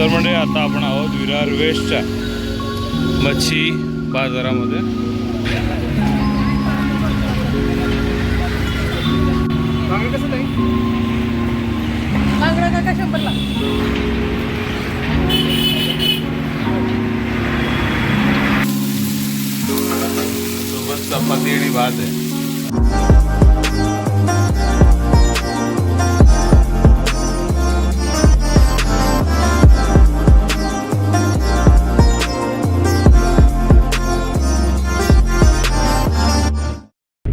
तर म्हणजे आता आपण आहोत विरार वेस्टच्या मच्छी बाजारामध्ये. सोबत चपाती आणि भात आहे.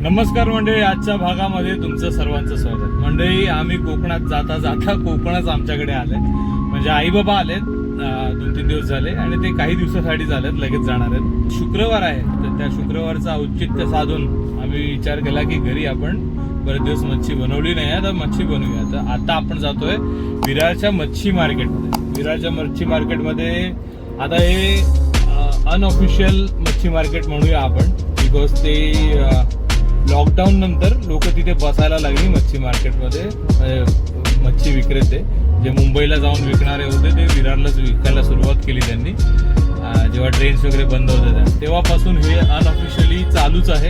नमस्कार मंडळी आजच्या भागामध्ये तुमचं सर्वांचं स्वागत. मंडळी आम्ही कोकणात जाता जाता कोकणच आमच्याकडे आले म्हणजे आई बाबा आलेत दोन तीन दिवस झाले आणि ते काही दिवसासाठी झालेत लगेच जाणार आहेत. शुक्रवार आहे तर त्या शुक्रवारचं औचित्य साधून आम्ही विचार केला की घरी आपण बरेच दिवस मच्छी बनवली नाही आहे तर मच्छी बनवूया. तर आता आपण जातोय विरारच्या मच्छी मार्केटमध्ये. विरारच्या मच्छी मार्केटमध्ये आता हे अनऑफिशियल मच्छी मार्केट म्हणूया आपण बिकॉज ते लॉकडाऊन नंतर लोक तिथे बसायला लागली मच्छी मार्केटमध्ये. म्हणजे, मच्छी विक्रेते. जे मुंबईला जाऊन विकणारे होते ते विरारलाच विकायला सुरुवात केली त्यांनी. जेव्हा ट्रेन्स वगैरे बंद होत्या त्या. तेव्हापासून हे अनऑफिशियली चालूच आहे.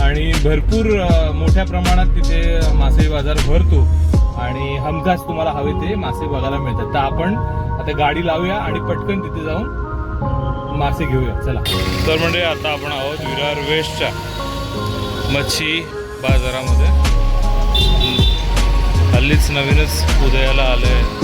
आणि भरपूर मोठ्या प्रमाणात तिथे मासे बाजार भरतो. आणि हमखास तुम्हाला हवे ते मासे बघायला मिळतात. तर आपण आता गाडी लावूया आणि पटकन तिथे जाऊन मासे घेऊया. चला. तर म्हणजे आता आपण आहोत विरार वेस्टच्या. मच्छी बाजारामध्ये. हल्लीच नवीनच उदयाला आलं आहे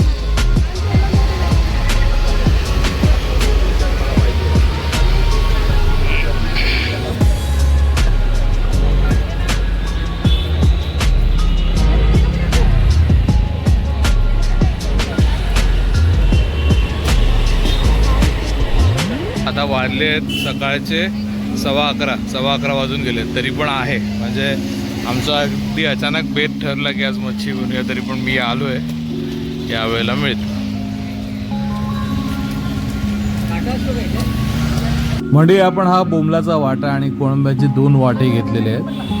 आता वाढले आहेत सकाळचे. सव्वा अकरा सव्वा अकरा वाजून गेले तरी पण आहे. म्हणजे आमचा अगदी अचानक बेत ठरला की आज मच्छी बनवूया तरी पण मी आलो आहे यावेळेला मिळत म्हणजे आपण हा बोमलाचा वाटा आणि कोळंब्याचे दोन वाटे घेतलेले आहेत.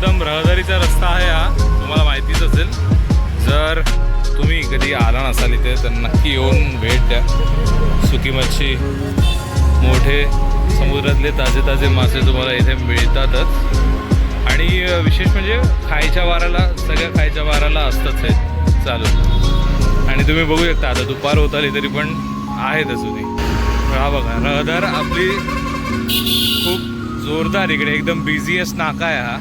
एकदम रहदारीचा रस्ता आहे हा. तुम्हाला माहितीच असेल. जर तुम्ही कधी आला नसाल इथे तर नक्की येऊन भेट द्या. सुकी मच्छी मोठे समुद्रातले ताजे ताजे मासे तुम्हाला इथे मिळतातच. आणि विशेष म्हणजे खायच्या वाराला सगळ्या खायच्या वाराला असतंच हे चालू आणि तुम्ही बघू शकता आता दुपार होत आली तरी पण आहेत अजूनही. हा बघा रहदार आपली खूप जोरदार इकडे. एकदम बिझीएस्ट नाका आहे हा.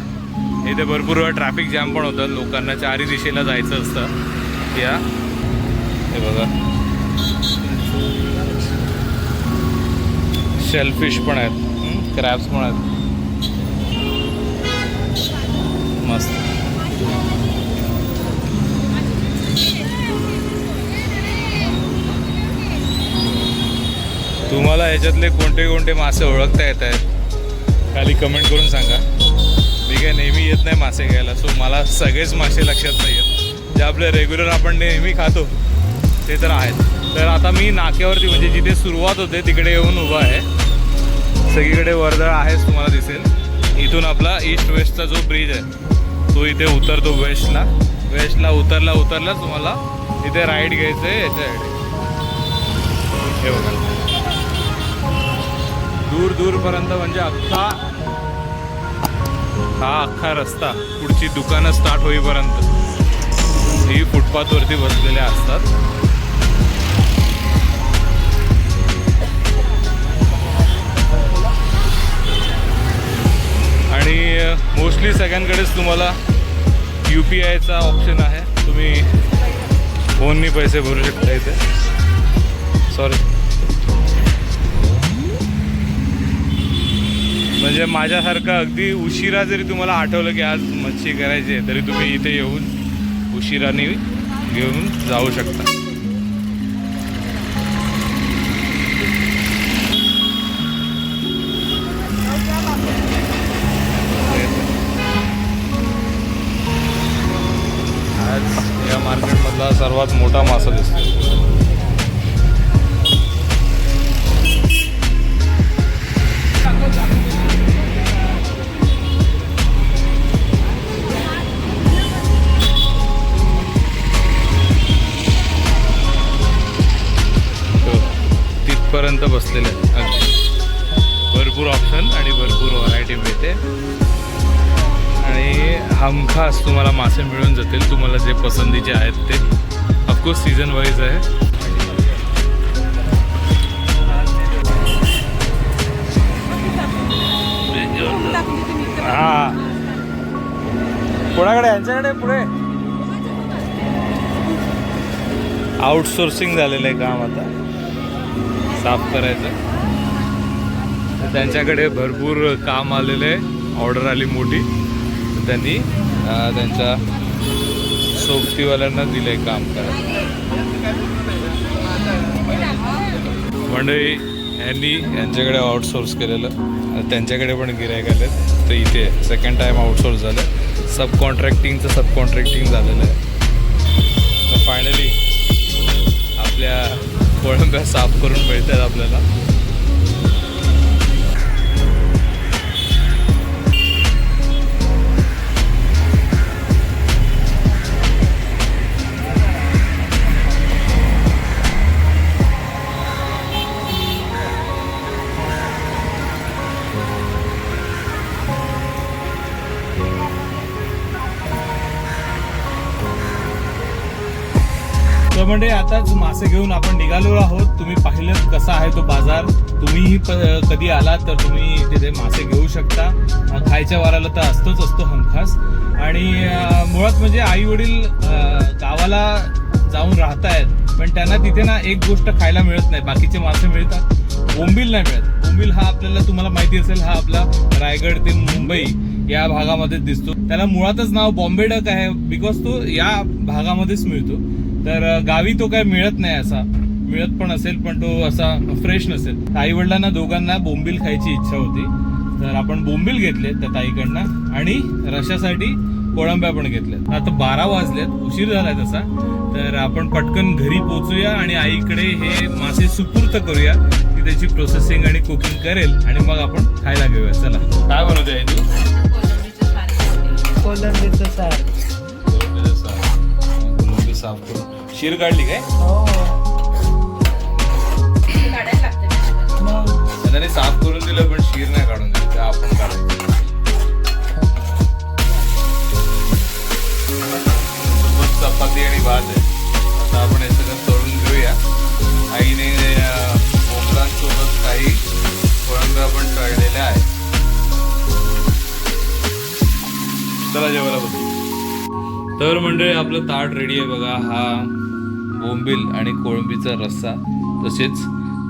इथे भरपूर वेळा ट्रॅफिक जॅम पण होतं. लोकांना चारी दिशेला जायचं असतं. या. हे बघा. शेलफिश पण आहेत. क्रॅब्स पण आहेत. मस्त. तुम्हाला ह्याच्यातले कोणते कोणते मासे ओळखता येत आहेत? खाली कमेंट करून सांगा. मी काय नेहमी येत नाही मासे घ्यायला. सो मला सगळेच मासे लक्षात नाही येत जे आपले रेग्युलर आपण नेहमी खातो ते तर आहेत. तर आता मी नाक्यावरती म्हणजे जिथे सुरुवात होते तिकडे येऊन उभा आहे. सगळीकडे वर्दळ आहेच तुम्हाला दिसेल. इथून आपला ईस्ट वेस्टचा जो ब्रिज आहे तो इथे उतरतो वेस्टला वेस्टला उतरला उतरला तुम्हाला इथे राईड घ्यायचं आहे याच्याकडे हे बघा. दूर दूरपर्यंत म्हणजे अख्खा हा अख्खा रस्ता पुढची दुकानं स्टार्ट होईपर्यंत. ही फुटपाथवरती बसलेल्या असतात. आणि मोस्टली सगळ्यांकडेच तुम्हाला यू पी आयचा ऑप्शन आहे. तुम्ही फोननी पैसे भरू शकता इथे. सॉरी म्हणजे माझ्यासारखं अगदी उशिरा जरी तुम्हाला आठवलं की आज मच्छी करायची आहे तरी तुम्ही इथे येऊन उशिराने घेऊन जाऊ शकता. बसलेले अगदी. भरपूर ऑप्शन आणि भरपूर व्हरायटी मिळते. आणि हमखास तुम्हाला मासे मिळून जातील. तुम्हाला जे पसंतीचे आहेत ते. ऑफकोर्स सीझन वाईज आहे. हा. कोणाकडे? यांच्याकडे पुढे? आउटसोर्सिंग झालेलं आहे काम आता. साफ करायचं. त्यांच्याकडे भरपूर काम आलेलं आहे. ऑर्डर आली मोठी. त्यांनी त्यांच्या सोबतीवाल्यांना दिलं आहे काम करायला. मंडळी यांनी यांच्याकडे आउटसोर्स केलेलं. त्यांच्याकडे पण गिरायक आलेत. तर इथे सेकंड टाईम आउटसोर्स झालं. सब कॉन्ट्रॅक्टिंगचं सब कॉन्ट्रॅक्टिंग झालेलं आहे. कोळंब्या साफ करून मिळतात आपल्याला. म्हणजे आताच मासे घेऊन आपण निघालो आहोत. तुम्ही पाहिलं कसा आहे तो बाजार. तुम्हीही प- कधी आलात तर तुम्ही तिथे मासे घेऊ शकता. खायच्या वाराला तर असतोच असतो हमखास. आणि मुळात म्हणजे आई वडील गावाला जाऊन राहत आहेत पण त्यांना तिथे ना एक गोष्ट खायला मिळत नाही. बाकीचे मासे मिळतात. बोंबील नाही मिळत. बोंबील हा आपल्याला तुम्हाला माहिती असेल हा आपला रायगड ते मुंबई या भागामध्ये दिसतो. त्याला मुळातच नाव बॉम्बे डक आहे बिकॉज तो या भागामध्येच मिळतो. तर गावी तो काय मिळत नाही असा. मिळत पण असेल पण तो असा फ्रेश नसेल. आई वडिलांना दोघांना बोंबील खायची इच्छा होती. तर आपण बोंबील घेतले त्या ताईकडनं आणि रशासाठी कोळंब्या पण घेतल्यात. आता बारा वाजलेत उशीर झालाय तसा. तर आपण पटकन घरी पोहोचूया आणि आईकडे हे मासे सुपूर्त करूया ती त्याची प्रोसेसिंग आणि कुकिंग करेल आणि मग आपण खायला घेऊया. चला. काय बनवते आई तू? शीर काढली काय? त्याने साफ करून दिलं पण शीर नाही काढून दिलं ते आपण काढायचं. चपाती आणि भात आहे. आता आपण हे सगळं तळून घेऊया. आईने अं, काही कोळंब्या पण तळलेल्या आहेत. चला जेवायला बघू तर मंडळी आपलं ताट रेडी आहे बघा. हा बोंबील आणि कोळंबीचा रस्सा तसेच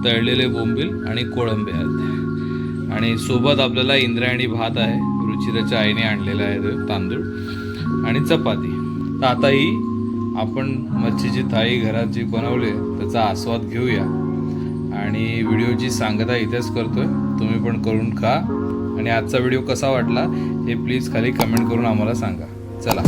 तळलेले बोंबील आणि कोळंबे आहेत. आणि सोबत आपल्याला इंद्रायणी भात आहे रुचिराच्या आईने आणलेला आहे तांदूळ आणि चपाती. तर आता ही आपण मच्छीची थाळी घरात जी बनवली त्याचा आस्वाद घेऊया. आणि व्हिडिओची सांगता इथेच करतोय. तुम्ही पण करून खा. आणि आजचा व्हिडिओ कसा वाटला हे प्लीज खाली कमेंट करून आम्हाला सांगा. चला.